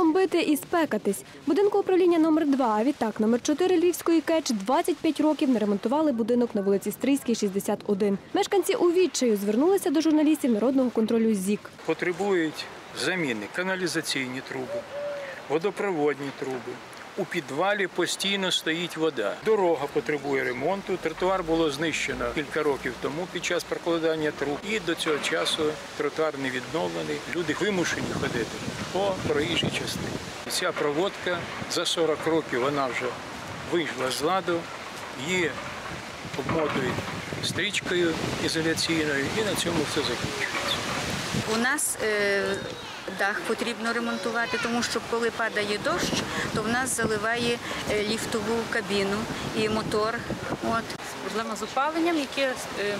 бомбити і спекатись. Будинку управління номер 2 а відтак номер 4 Львівської КЕЧ 25 років не ремонтували будинок на вулиці Стрийській, 61. Мешканці у відчаю звернулися до журналістів народного контролю ЗІК. потребують заміни каналізаційні труби, водопроводні труби. У підвалі постійно стоїть вода. Дорога потребує ремонту. Тротуар було знищено кілька років тому під час прокладання труб. І до цього часу тротуар не відновлений. Люди вимушені ходити по проїжджій частині. Ця проводка за 40 років вона вже вийшла з ладу. Її обмотують стрічкою ізоляційною, і на цьому все закінчується. У нас е, дах потрібно ремонтувати, тому що коли падає дощ, то в нас заливає е, ліфтову кабіну і мотор. От. проблема з опаленням, яке е,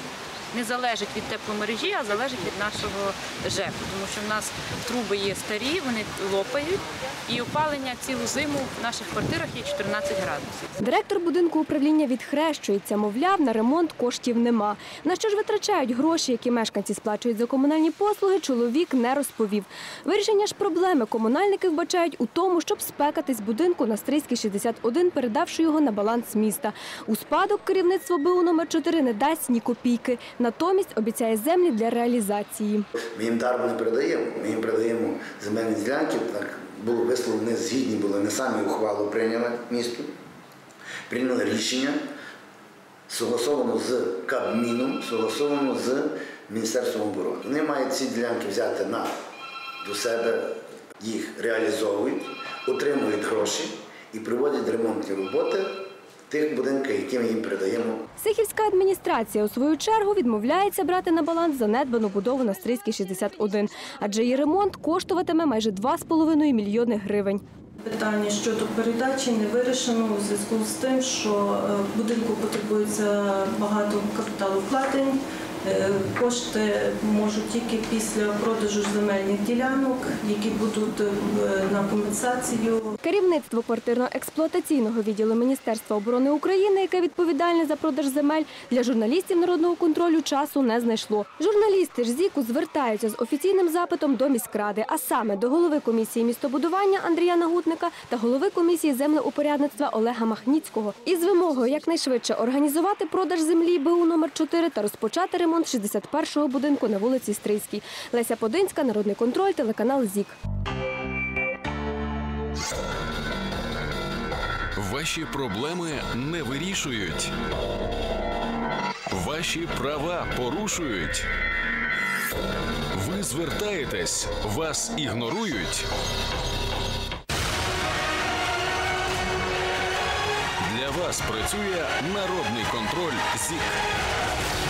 не залежить від тепломережі, а залежить від нашого ЖЕКу. Тому що в нас труби є старі, вони лопають, і опалення цілу зиму в наших квартирах є 14 градусів. Директор будинку управління відхрещується, мовляв, на ремонт коштів нема. На що ж витрачають гроші, які мешканці сплачують за комунальні послуги, чоловік не розповів. Вирішення ж проблеми комунальники вбачають у тому, щоб спекатись будинку на Стрийській 61, передавши його на баланс міста. У спадок керівництво БУ номер 4 не дасть ні копійки. Натомість обіцяє землі для реалізації. Ми їм дарбу не передаємо, ми їм передаємо земельні ділянки. Так було висловлено, згідні були, не самі ухвалу прийняли місту, прийняли рішення, согласовано з Кабміном, согласовано з Міністерством оборони. Вони мають ці ділянки взяти на до себе, їх реалізовують, отримують гроші і проводять ремонтні роботи тих будинках, які ми їм передаємо Сихівська адміністрація у свою чергу відмовляється брати на баланс занедбану будову на Стрийській 61, адже її ремонт коштуватиме майже 2,5 мільйони гривень. Питання щодо передачі не вирішено у зв'язку з тим, що е, будинку потребується багато капіталовкладень. Е, Кошти можуть тільки після продажу земельних ділянок, які будуть е, на компенсацію. Керівництво квартирно-експлуатаційного відділу Міністерства оборони України, яке відповідальне за продаж земель, для журналістів народного контролю часу не знайшло. Журналісти ж ЗІКу звертаються з офіційним запитом до міськради, а саме до голови комісії містобудування Андрія Нагутника та голови комісії землеупорядництва Олега Махніцького із вимогою якнайшвидше організувати продаж землі БУ номер 4 та розпочати ремонт 61-го будинку на вулиці Стрийській. Леся Подинська, Народний контроль, телеканал ЗІК. Ваші проблеми не вирішують. Ваші права порушують. Ви звертаєтесь, вас ігнорують. Для вас працює народний контроль ЗІК.